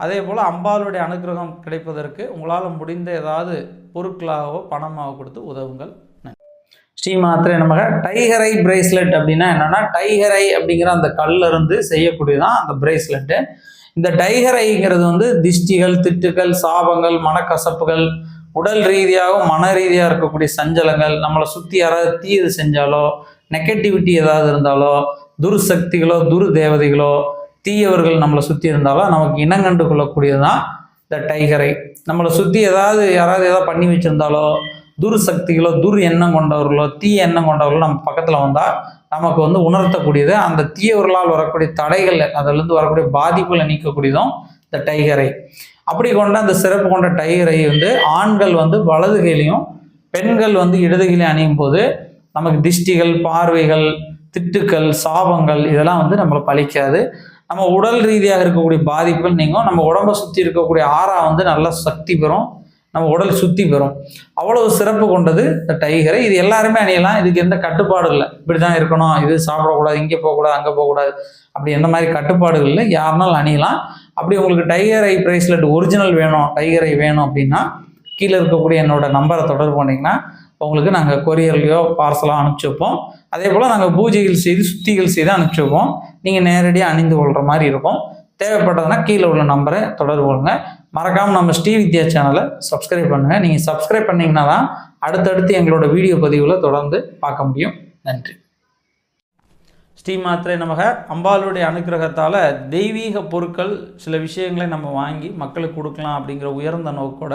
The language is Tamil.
அதே போல் அம்பாளுடைய அனுகிரகம் கிடைப்பதற்கு உங்களால் முடிந்த ஏதாவது பொருட்களாகவோ பணமாக கொடுத்து உதவுங்கள். ஸ்ரீமாத்திரை நமக. டைகரை பிரேஸ்லெட் அப்படின்னா என்னென்னா டைகரை அப்படிங்கிற அந்த கல்லிருந்து செய்யக்கூடியதான் அந்த பிரேஸ்லெட்டு. இந்த டைகரைங்கிறது வந்து திஷ்டிகள் திட்டுகள் சாபங்கள் மனக்கசப்புகள் உடல் ரீதியாகவும் மன ரீதியாக இருக்கக்கூடிய சஞ்சலங்கள் நம்மளை சுற்றி யாராவது தீயது செஞ்சாலோ நெகட்டிவிட்டி ஏதாவது இருந்தாலோ துர்சக்திகளோ துரு தேவதைகளோ தீயவர்கள் நம்மளை சுற்றி இருந்தாலும் நமக்கு இனங்கண்டு கொள்ளக்கூடியது தான் இந்த டைகரை. நம்மளை சுற்றி ஏதாவது யாராவது ஏதாவது பண்ணி வச்சுருந்தாலோ துர் சக்திகளோ துர் எண்ணம் கொண்டவர்களோ தீய எண்ணம் கொண்டவர்களோ நம்ம பக்கத்தில் வந்தால் நமக்கு வந்து உணர்த்தக்கூடியது. அந்த தீயவர்களால் வரக்கூடிய தடைகள் அதிலிருந்து வரக்கூடிய பாதிப்புகளை நீக்கக்கூடியதும் இந்த டைகரை. அப்படி கொண்ட அந்த சிறப்பு கொண்ட டைகரை வந்து ஆண்கள் வந்து வலது கையிலையும் பெண்கள் வந்து இடது கையிலையும் அணியும் போது நமக்கு திஷ்டிகள் பார்வைகள் திட்டுக்கள் சாபங்கள் இதெல்லாம் வந்து நம்மளை பழிக்காது. நம்ம உடல் ரீதியாக இருக்கக்கூடிய பாதிப்புகள் நீங்கும். நம்ம உடம்பை சுற்றி இருக்கக்கூடிய ஆறா வந்து நல்லா சக்தி பெறும். நம்ம உடல் சுத்தி பெறும். அவ்வளவு சிறப்பு கொண்டது இந்த டைகரை இது எல்லாருமே அணியலாம். இதுக்கு எந்த கட்டுப்பாடும் இல்லை. இப்படி தான் இருக்கணும். இது சாப்பிடக்கூடாது இங்கே போகக்கூடாது அங்கே போகக்கூடாது. அப்படி எந்த மாதிரி கட்டுப்பாடுகள் இல்லை. யாருனாலும் அணியலாம். அப்படி உங்களுக்கு டைகர் ஐ ப்ரைஸ்லெட் ஒரிஜினல் வேணும். டைகர் ஐ வேணும் அப்படின்னா கீழே இருக்கக்கூடிய என்னோட நம்பரை தொடர்பு பண்ணிங்கன்னா உங்களுக்கு நாங்கள் கொரியர்லையோ பார்சலாக அனுப்பிச்சி வைப்போம். அதே போல் நாங்கள் பூஜைகள் செய்து சுத்திகள் செய்து அனுப்பிச்சி வைப்போம். நீங்கள் நேரடியாக அணிந்து கொள்கிற மாதிரி இருக்கும். தேவைப்பட்டதுன்னா கீழே உள்ள நம்பரை தொடர்பு கொள்ளுங்க. மறக்காமல் நம்ம ஸ்ரீ வித்யா சேனலை சப்ஸ்கிரைப் பண்ணுங்கள் நீங்கள் சப்ஸ்கிரைப் பண்ணிங்கன்னா தான் அடுத்தடுத்து எங்களோட வீடியோ பதிவுகளை தொடர்ந்து பார்க்க முடியும். நன்றி. ஸ்ரீ மாத்திரை நமக. அம்பாளுடைய அனுக்கிரகத்தால் தெய்வீக பொருட்கள் சில விஷயங்களை நம்ம வாங்கி மக்களுக்கு கொடுக்கலாம் அப்படிங்கிற உயர்ந்த நோக்கோட